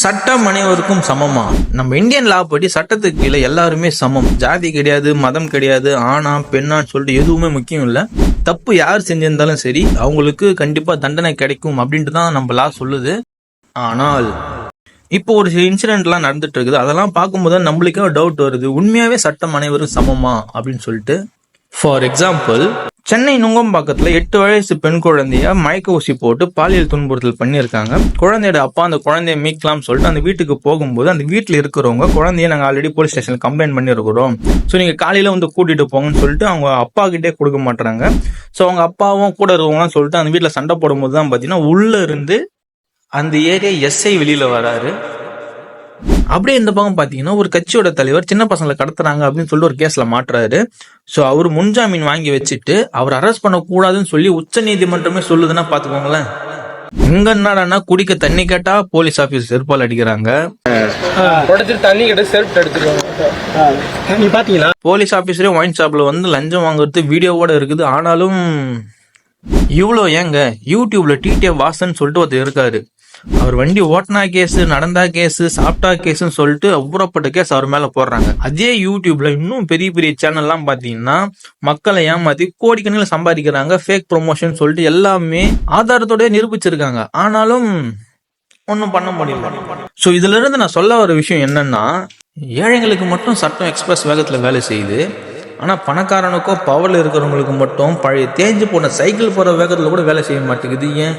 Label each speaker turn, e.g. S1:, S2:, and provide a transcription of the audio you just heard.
S1: சட்டம் அனைவருக்கும் சமமா? நம்ம இந்தியன் லா படி சட்டத்துக்கு கீழே எல்லாருமே சமம். ஜாதி கிடையாது மதம் கிடையாது ஆணா பெண்ணான்னு சொல்லிட்டு எதுவுமே முக்கியம் இல்லை. தப்பு யார் செஞ்சிருந்தாலும் சரி அவங்களுக்கு கண்டிப்பா தண்டனை கிடைக்கும் அப்படின்ட்டு தான் நம்ம லா சொல்லுது. ஆனால் இப்போ ஒரு சில இன்சிடென்ட்லாம் நடந்துட்டு இருக்குது. அதெல்லாம் பார்க்கும்போது நம்மளுக்கே டவுட் வருது. உண்மையாவே சட்டம் அனைவரும் சமமா? அப்படின்னு சொல்லிட்டு. ஃபார் எக்ஸாம்பிள் சென்னை நுங்கம்பாக்கத்தில் எட்டு வயசு பெண் குழந்தைய மயக்க ஊசி போட்டு பாலியல் துன்புறுத்தல் பண்ணியிருக்காங்க. குழந்தையோட அப்பா அந்த குழந்தைய மீட்கலாம்னு சொல்லிட்டு அந்த வீட்டுக்கு போகும்போது அந்த வீட்டில் இருக்கிறவங்க குழந்தைய நாங்கள் ஆல்ரெடி போலீஸ் ஸ்டேஷனில் கம்ப்ளைண்ட் பண்ணியிருக்கிறோம். ஸோ நீங்கள் காலையில் வந்து கூட்டிகிட்டு போங்கன்னு சொல்லிட்டு அவங்க அப்பா கிட்டே கொடுக்க மாட்டுறாங்க ஸோ அவங்க அப்பாவும் கூட இருக்கவங்களாம் சொல்லிட்டு அந்த வீட்டில் சண்டை போடும்போது தான் பார்த்தீங்கன்னா உள்ளே இருந்து அந்த ஏரியா எஸ்ஐ வெளியில் வராரு. அப்படியே இந்த பக்கம் பாத்தீங்கன்னா ஒரு கட்சியோட தலைவர் சின்ன பசங்களை கடத்துறாங்க அப்படின்னு சொல்லிட்டு ஒரு கேஸ்ல மாட்டுறாரு. சோ அவர் முன்ஜாமீன் வாங்கி வச்சுட்டு அவர் அரெஸ்ட் பண்ண கூடாதுன்னு சொல்லி உச்ச நீதிமன்றமே சொல்லுதுன்னா பாத்துக்கோங்களேன். இங்க என்னடான்னா குடிக்க தண்ணி கேட்டா போலீஸ் ஆபீஸ் செருப்பால் அடிக்கிறாங்க.
S2: தண்ணி கிட்ட செல்ஃப் எடுத்துருவாங்க.
S3: நீ பாத்தீங்களா?
S1: போலீஸ் ஆபீசரே ஒயின் ஷாப்ல வந்து லஞ்சம் வாங்குறது வீடியோவோட இருக்குது. ஆனாலும் இவ்வளோ ஏங்க? யூடியூப்ல டிடிஏ வாசன் சொல்லிட்டு ஒருத்தர் இருக்காரு. அவர் வண்டி ஓட்டினா கேஸ் நடந்தா கேஸ் சாப்பிட்டா கேஸ்னு சொல்லிட்டு அவ்வளோப்பட்ட கேஸ் அவர் மேல போடுறாங்க. அதே யூடியூப்ல இன்னும் பெரிய பெரிய சேனல்லாம் பாத்தீங்கன்னா மக்களை ஏமாத்தி கோடிக்கணக்கில் சம்பாதிக்கிறாங்க ஃபேக் ப்ரொமோஷன் சொல்லிட்டு எல்லாமே ஆதாரத்தோடய நிரூபிச்சிருக்காங்க. ஆனாலும் ஒன்றும் பண்ண முடியல. ஸோ இதுல இருந்து நான் சொல்ல வர விஷயம் என்னன்னா ஏழைங்களுக்கு மட்டும் சட்டம் எக்ஸ்பிரஸ் வேகத்தில் வேலை செய்யுது. ஆனால் பணக்காரனுக்கோ பவர்ல இருக்கிறவங்களுக்கு மட்டும் பழைய தேஞ்சு போன சைக்கிள் போற வேகத்தில் கூட வேலை செய்ய மாட்டேங்குது. ஏன்?